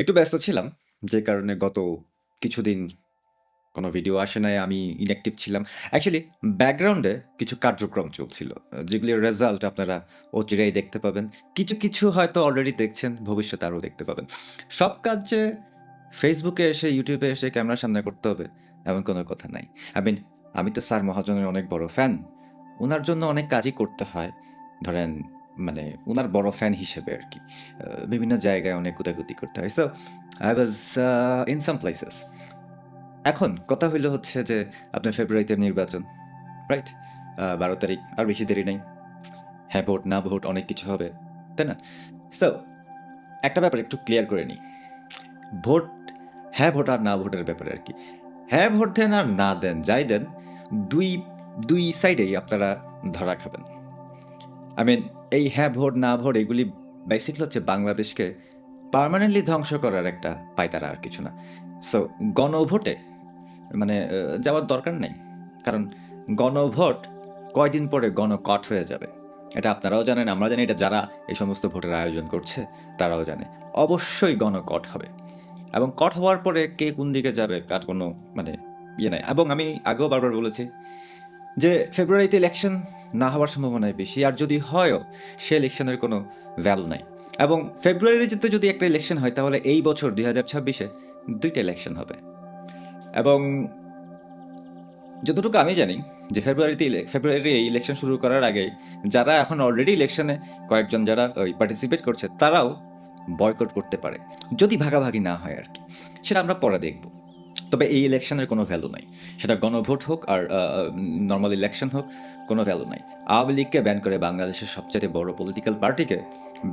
একটু ব্যস্ত ছিলাম, যে কারণে গত কিছুদিন কোনো ভিডিও আসে নাই, আমি ইনঅ্যাক্টিভ ছিলাম। অ্যাকচুয়ালি ব্যাকগ্রাউন্ডে কিছু কার্যক্রম চলছিল যেগুলির রেজাল্ট আপনারা অচিরেই দেখতে পাবেন। কিছু কিছু হয়তো অলরেডি দেখছেন, ভবিষ্যতে আরও দেখতে পাবেন। সব কাজ যে ফেসবুকে এসে ইউটিউবে এসে ক্যামেরার সামনে করতে হবে, এমন কোনো কথা নাই। আই মিন আমি তো স্যার মহাজনের অনেক বড় ফ্যান ওনার জন্য অনেক কাজই করতে হয়। ধরেন মানে ওনার বড় ফ্যান হিসেবে আর কি। বিভিন্ন জায়গায় অনেক গুতাগুতি করতে হয়। So I was in some places এখন কথা হইল হচ্ছে যে, আপনার ফেব্রুয়ারিতে নির্বাচন রাইট বারো তারিখ, আর বেশি দেরি নেই। হ্যাঁ ভোট, না ভোট, অনেক কিছু হবে, তাই না? সো একটা ব্যাপার একটু ক্লিয়ার করে নিই। ভোট হ্যাঁ ভোট আর না ভোটের ব্যাপারে আর কি। হ্যাঁ ভোট দেন আর না দেন, যাই দেন, দুই দুই সাইডেই আপনারা ধরা খাবেন। আই মিন এই হ্যাঁ ভোট না ভোট এগুলি বেসিকলি হচ্ছে বাংলাদেশকে পার্মানেন্টলি ধ্বংস করার একটা পায়তারা আর কিছু না। সো গণভোটে মানে যাওয়ার দরকার নেই। কারণ গণভোট কয়দিন পরে গণকট হয়ে যাবে। এটা আপনারাও জানেন, আমরা জানি, এটা যারা এই সমস্ত ভোটের আয়োজন করছে, তারাও জানে। অবশ্যই গণকট হবে। এবং কট হওয়ার পরে কে কোন দিকে যাবে, তার কোনো মানে ইয়ে নাই। এবং আমি আগেও বারবার বলেছি যে ফেব্রুয়ারিতে ইলেকশন না হওয়ার সম্ভাবনাই বেশি। আর যদি হয়ও, সে ইলেকশনের কোনো ভ্যালু নাই। এবং ফেব্রুয়ারিতে যদি একটা ইলেকশন হয়, তাহলে এই বছর দুই হাজার ছাব্বিশে দুইটা ইলেকশন হবে। এবং যতটুকু আমি জানি, যে ফেব্রুয়ারিতে ফেব্রুয়ারি এই ইলেকশন শুরু করার আগে যারা এখন অলরেডি ইলেকশনে কয়েকজন যারা ওই পার্টিসিপেট করছে, তারাও বয়কট করতে পারে। যদি ভাগাভাগি না হয় আর কি। সেটা আমরা পরে দেখব। তবে এই ইলেকশনের কোনো ভ্যালু নাই। সেটা গণভোট হোক আর নর্মাল ইলেকশন হোক, কোনো ভ্যালু নাই। আওয়ামী লীগকে ব্যান করে বাংলাদেশের সবচেয়ে বড় পলিটিক্যাল পার্টিকে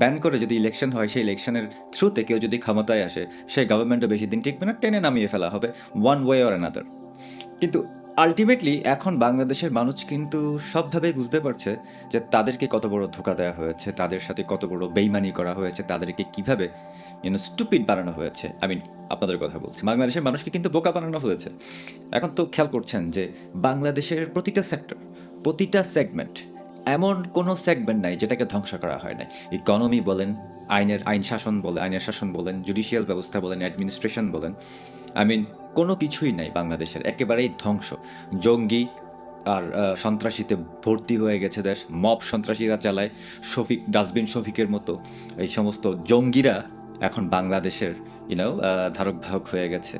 ব্যান করে যদি ইলেকশন হয়, সেই ইলেকশনের থ্রুতে কেউ যদি ক্ষমতায় আসে, সেই গভর্নমেন্টও বেশি দিন টিকবে না, টেনে নামিয়ে ফেলা হবে ওয়ান ওয়ে অর অ্যানাদার কিন্তু আলটিমেটলি এখন বাংলাদেশের মানুষ কিন্তু সবভাবে বুঝতে পারছে যে তাদেরকে কত বড় ধোকা দেওয়া হয়েছে, তাদের সাথে কত বড় বেইমানি করা হয়েছে, তাদেরকে কীভাবে ইউনো স্টুপিড বানানো হয়েছে। আই মিন আপনাদের কথা বলছি। বাংলাদেশের মানুষকে কিন্তু বোকা বানানো হয়েছে। এখন তো খেয়াল করছেন যে বাংলাদেশের প্রতিটা সেক্টর প্রতিটা সেগমেন্ট এমন কোনো সেগমেন্ট নাই যেটাকে ধ্বংস করা হয় না ইকোনমি বলেন, আইনের, আইন শাসন বলে, আইনের শাসন বলেন, জুডিশিয়াল ব্যবস্থা বলেন, অ্যাডমিনিস্ট্রেশন বলেন, আই মিন কোনো কিছুই নাই বাংলাদেশের, একেবারেই ধ্বংস। জঙ্গি আর সন্ত্রাসীতে ভর্তি হয়ে গেছে দেশ, মব সন্ত্রাসীরা চালায়, শফিক, ডাস্টবিন শফিকের মতো, এই সমস্ত জঙ্গিরা এখন বাংলাদেশের ইউনো ধারক বাহক হয়ে গেছে।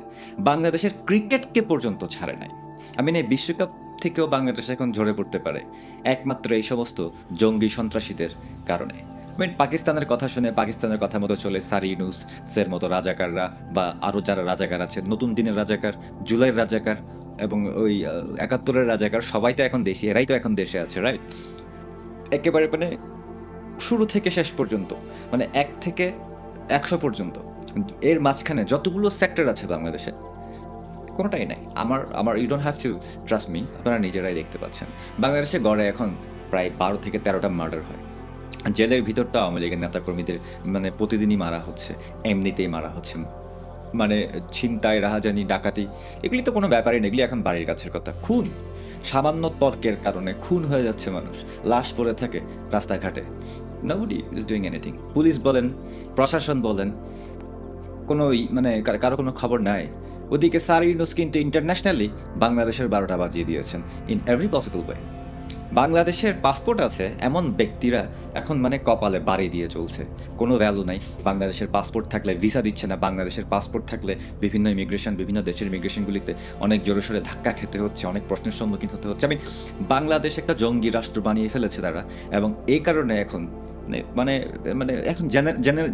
বাংলাদেশের ক্রিকেটকে পর্যন্ত ছাড়ে নাই। আমি এই বিশ্বকাপ থেকেও বাংলাদেশ এখন ঝরে পড়তে পারে, একমাত্র এই সমস্ত জঙ্গি সন্ত্রাসীদের কারণে। মিন পাকিস্তানের কথা শুনে পাকিস্তানের কথা মতো চলে সারি ইউনুস, সের মতো রাজাকাররা বা আরও যারা রাজাকার আছে, নতুন দিনের রাজাকার, জুলাইয়ের রাজাকার এবং ওই একাত্তরের রাজাকার, সবাই তো এখন দেশে, এরাই তো এখন দেশে আছে রাইট একেবারে মানে শুরু থেকে শেষ পর্যন্ত মানে এক থেকে একশো পর্যন্ত। এর মাঝখানে যতগুলো সেক্টর আছে বাংলাদেশে কোনোটাই নাই। আমার আমার you don't have to trust me আপনারা নিজেরাই দেখতে পাচ্ছেন। বাংলাদেশে গড়ে এখন প্রায় বারো থেকে তেরোটা মার্ডার হয়। জেলের ভিতরটা আওয়ামী লীগের নেতাকর্মীদের মানে প্রতিদিনই মারা হচ্ছে, এমনিতেই মারা হচ্ছে। মানে ছিনতাই, রাহাজানি, ডাকাতি, এগুলি তো কোনো ব্যাপারই নেই, এগুলি এখন বাড়ির কাছের কথা। খুন, সামান্য তর্কের কারণে খুন হয়ে যাচ্ছে মানুষ, লাশ পড়ে থাকে রাস্তাঘাটে। Nobody is doing anything police বলেন, প্রশাসন বলেন, কোনো মানে কারও কোনো খবর নাই। ওদিকে সার ইউনুস কিন্তু ইন্টারন্যাশনালি বাংলাদেশের বারোটা বাজিয়ে দিয়েছেন ইন এভরি পসিবল ওয়ে বাংলাদেশের পাসপোর্ট আছে এমন ব্যক্তিরা এখন মানে কপালে বাড়ি দিয়ে চলছে। কোনো ভ্যালু নাই। বাংলাদেশের পাসপোর্ট থাকলে ভিসা দিচ্ছে না। বাংলাদেশের পাসপোর্ট থাকলে বিভিন্ন ইমিগ্রেশন বিভিন্ন দেশের ইমিগ্রেশনগুলিতে অনেক জোরে সোরে ধাক্কা খেতে হচ্ছে, অনেক প্রশ্নের সম্মুখীন হতে হচ্ছে। আমি বাংলাদেশ একটা জঙ্গি রাষ্ট্র বানিয়ে ফেলেছে তারা এবং এই কারণে এখন মানে- মানে মানে এখন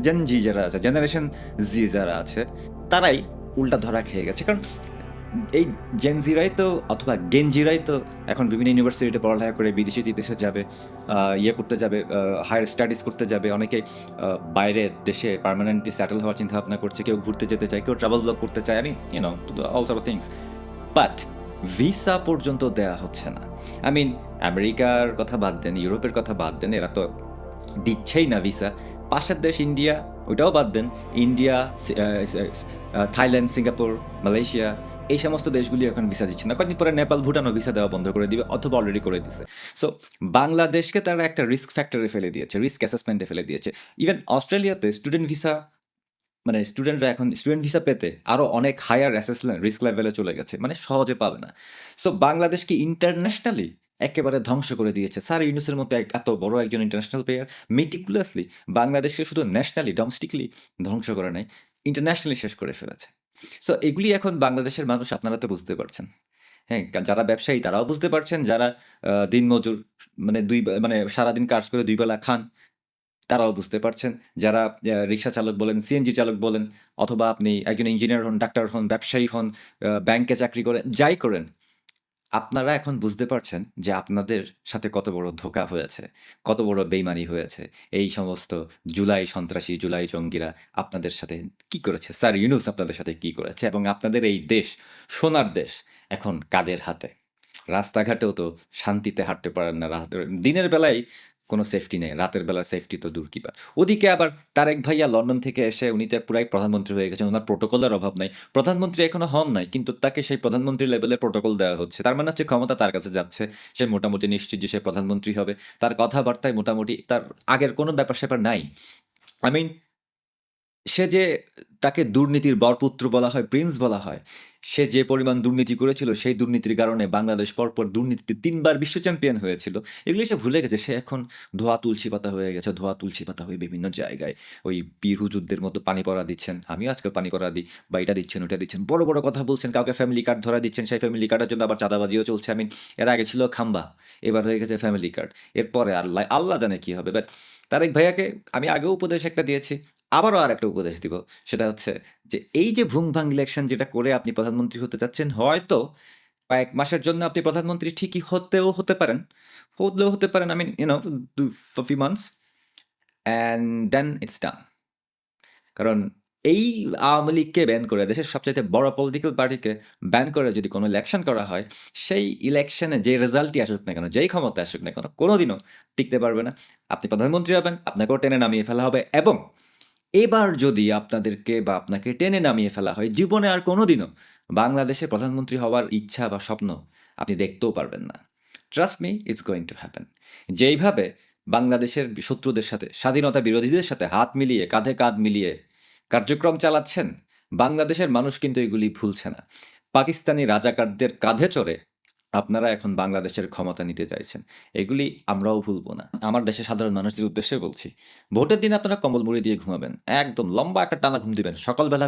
জেন জি যারা আছে জেনারেশন জি যারা আছে, তারাই উল্টা ধরা খেয়ে গেছে। কারণ এই জেনজিরাই তো অথবা গেনজিরাই তো এখন বিভিন্ন ইউনিভার্সিটিতে পড়ালেখা করে বিদেশি দেশে যাবে ইয়ে করতে যাবে হায়ার স্টাডিজ করতে যাবে। অনেকে বাইরে দেশে পার্মানেন্টলি সেটেল হওয়ার চিন্তা ভাবনা করছে, কেউ ঘুরতে যেতে চায়, কেউ ট্রাভেল ব্লগ করতে চায় আমি you know all sort things but visa পর্যন্ত দেয়া হচ্ছে না। আই মিন আমেরিকার কথা বাদ দেন, ইউরোপের কথা বাদ দেন, এরা তো দিচ্ছেই না ভিসা পাশের দেশ ইন্ডিয়া ওইটাও বাদ দেন ইন্ডিয়া থাইল্যান্ড সিঙ্গাপুর মালয়েশিয়া এই সমস্ত দেশগুলি এখন ভিসা দিচ্ছে না। কয়েকদিন পরে নেপাল, ভুটানও ভিসা দেওয়া বন্ধ করে দিবে, অথবা অলরেডি করে দিছে। সো বাংলাদেশকে তারা একটা রিস্ক ফ্যাক্টরে ফেলে দিয়েছে রিস্ক অ্যাসেসমেন্টে ফেলে দিয়েছে। ইভেন অস্ট্রেলিয়াতে স্টুডেন্ট ভিসা মানে স্টুডেন্টরা এখন স্টুডেন্ট ভিসা পেতে আরও অনেক হায়ার অ্যাসেসমেন্ট রিস্ক লেভেলে চলে গেছে মানে সহজে পাবে না। সো বাংলাদেশকে ইন্টারন্যাশনালি একেবারে ধ্বংস করে দিয়েছে। স্যার ইউনুসের মতো এত বড় একজন ইন্টারন্যাশনাল প্লেয়ার মেটিকুলাসলি বাংলাদেশকে শুধু ন্যাশনালি ডোমেস্টিকলি ধ্বংস করে নাই ইন্টারন্যাশনালি শেষ করে ফেলেছে। সো এগুলি এখন বাংলাদেশের মানুষ আপনারা তো বুঝতে পারছেন। হ্যাঁ যারা ব্যবসায়ী তারাও বুঝতে পারছেন, যারা দিনমজুর মানে দুই মানে সারাদিন কাজ করে দুই বেলা খান, তারাও বুঝতে পারছেন। যারা রিক্সা চালক বলেন সিএনজি চালক বলেন, অথবা আপনি একজন ইঞ্জিনিয়ার হন ডাক্তার হন, ব্যবসায়ী হন ব্যাংকে চাকরি করেন, যাই করেন আপনারা এখন বুঝতে পারছেন যে আপনাদের সাথে কত বড় ধোকা হয়েছে, কত বড় বেইমানি হয়েছে। এই সমস্ত জুলাই সন্ত্রাসী, জুলাই জঙ্গিরা আপনাদের সাথে কি করেছে? স্যার ইউনুস আপনাদের সাথে কি করেছে? এবং আপনাদের এই দেশ, সোনার দেশ, এখন কাদের হাতে? রাস্তাঘাটেও তো শান্তিতে হাঁটতে পারেন না দিনের বেলায় কোনো সেফটি নেই, রাতের বেলার সেফটি তো দূর কিবা ওদিকে আবার তারেক ভাইয়া লন্ডন থেকে এসে উনি তো পুরাই প্রধানমন্ত্রী হয়ে গেছেন, ওনার প্রোটোকলের অভাব নাই। প্রধানমন্ত্রী এখনও হন নাই, কিন্তু তাকে সেই প্রধানমন্ত্রী লেভেলের প্রোটোকল দেওয়া হচ্ছে। তার মানে হচ্ছে ক্ষমতা তার কাছে যাচ্ছে, সে মোটামুটি নিশ্চিত যে সে প্রধানমন্ত্রী হবে। তার কথাবার্তায় মোটামুটি তার আগের কোনো ব্যাপার স্যাপার নাই। আই মিন সে যে তাকে দুর্নীতির বরপুত্র বলা হয় প্রিন্স বলা হয় সে যে পরিমাণ দুর্নীতি করেছিল, সেই দুর্নীতির কারণে বাংলাদেশ পরপর দুর্নীতিতে তিনবার বিশ্ব চ্যাম্পিয়ন হয়েছিল। এগুলি সে ভুলে গেছে। সে এখন ধোয়া তুলসী পাতা হয়ে গেছে, ধোয়া তুলসী পাতা হয়ে বিভিন্ন জায়গায় ওই বীর হুজুরদের মতো পানি পড়া দিচ্ছেন। আমিও আজকাল পানি পড়া দিই বা এটা দিচ্ছেন, ওটা দিচ্ছেন। বড় বড় কথা বলছেন, কাউকে ফ্যামিলি কার্ড ধরা দিচ্ছেন, সেই ফ্যামিলি কার্ডের জন্য আবার চাঁদাবাজিও চলছে। আমি এর আগে ছিল খাম্বা, এবার হয়ে গেছে ফ্যামিলি কার্ড এরপরে আল্লাহ আল্লাহ জানে কি হবে। বাট তারেক ভাইয়াকে আমি আগেও উপদেশ একটা দিয়েছি আবারও আর একটা উপদেশ দিব। সেটা হচ্ছে যে, এই যে ভুং ভাং ইলেকশন যেটা করে আপনি প্রধানমন্ত্রী হতে চাচ্ছেন, হয়তো কয়েক মাসের জন্য আপনি প্রধানমন্ত্রী ঠিকই হতেও হতে পারেন। হলেও হতে পারেন I mean you know two few months and then it's done কারণ এই আওয়ামী লীগকে ব্যান করে, দেশের সবচাইতে বড় পলিটিক্যাল পার্টিকে ব্যান করে যদি কোনো ইলেকশন করা হয়, সেই ইলেকশনে যে রেজাল্টই আসুক না কেন, যেই ক্ষমতা আসুক না কেন, কোনোদিনও টিকতে পারবে না। আপনি প্রধানমন্ত্রী হবেন, আপনাকেও টেনে নামিয়ে ফেলা হবে, এবং এবার যদি আপনাদেরকে বা আপনাকে টেনে নামিয়ে ফেলা হয়, জীবনে আর কোনোদিনও বাংলাদেশে প্রধানমন্ত্রী হওয়ার ইচ্ছা বা স্বপ্ন আপনি দেখতেও পারবেন না। Trust me it's going to happen যেইভাবে বাংলাদেশের শত্রুদের সাথে, স্বাধীনতা বিরোধীদের সাথে হাত মিলিয়ে, কাঁধে কাঁধ মিলিয়ে কার্যক্রম চালাচ্ছেন, বাংলাদেশের মানুষ কিন্তু এগুলি ভুলছে না। পাকিস্তানি রাজাকারদের কাঁধে চড়ে আপনারা এখন বাংলাদেশের ক্ষমতা নিতে চাইছেন। এগুলি আমরাও ভুলবো না। আমার দেশের সাধারণ মানুষদের উদ্দেশ্যে বলছি, ভোটের দিন আপনারা কম্বল মুড়ি দিয়ে ঘুমাবেন। একদম লম্বা একটা টানা ঘুম দিবেন। সকালবেলা